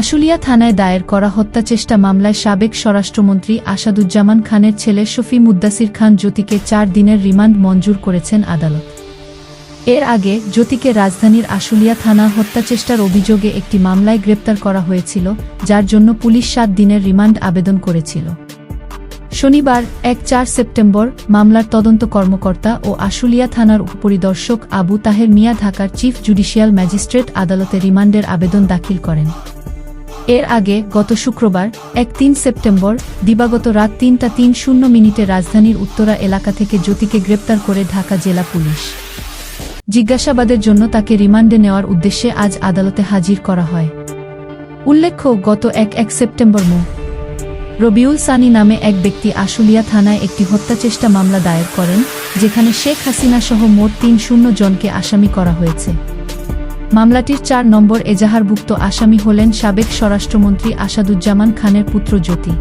আশুলিয়া থানায় দায়ের করা হত্যাচেষ্টা মামলায় সাবেক স্বরাষ্ট্রমন্ত্রী আসাদুজ্জামান খানের ছেলে শফি মুদ্দাসির খান জ্যোতিকে চার দিনের রিমান্ড মঞ্জুর করেছেন আদালত। এর আগে জ্যোতিকে রাজধানীর আশুলিয়া থানা হত্যাচেষ্টার অভিযোগে একটি মামলায় গ্রেপ্তার করা হয়েছিল, যার জন্য পুলিশ সাত দিনের রিমান্ড আবেদন করেছিল। শনিবার, এক চার সেপ্টেম্বর, মামলার তদন্ত কর্মকর্তা ও আশুলিয়া থানার উপপরিদর্শক আবু তাহের মিয়া ঢাকার চিফ জুডিশিয়াল ম্যাজিস্ট্রেট আদালতে রিমান্ডের আবেদন দাখিল করেন। এর আগে গত শুক্রবার, এক তিন সেপ্টেম্বর, দিবাগত রাত তিনটা তিন শূন্য মিনিটে রাজধানীর উত্তরা এলাকা থেকে জ্যোতিকে গ্রেপ্তার করে ঢাকা জেলা পুলিশ। জিজ্ঞাসাবাদের জন্য তাকে রিমান্ডে নেওয়ার উদ্দেশ্যে আজ আদালতে হাজির করা হয়। উল্লেখ্য, গত এক এক সেপ্টেম্বর মো। রবিউল সানি নামে এক ব্যক্তি আশুলিয়া থানায় একটি হত্যাচেষ্টা মামলা দায়ের করেন, যেখানে শেখ হাসিনা সহ মোট তিন শূন্য জনকে আসামি করা হয়েছে। মামলাটির চার নম্বর এজাহারভুক্ত আসামি হলেন সাবেক স্বরাষ্ট্রমন্ত্রী আসাদুজ্জামান খানের পুত্র জ্যোতি।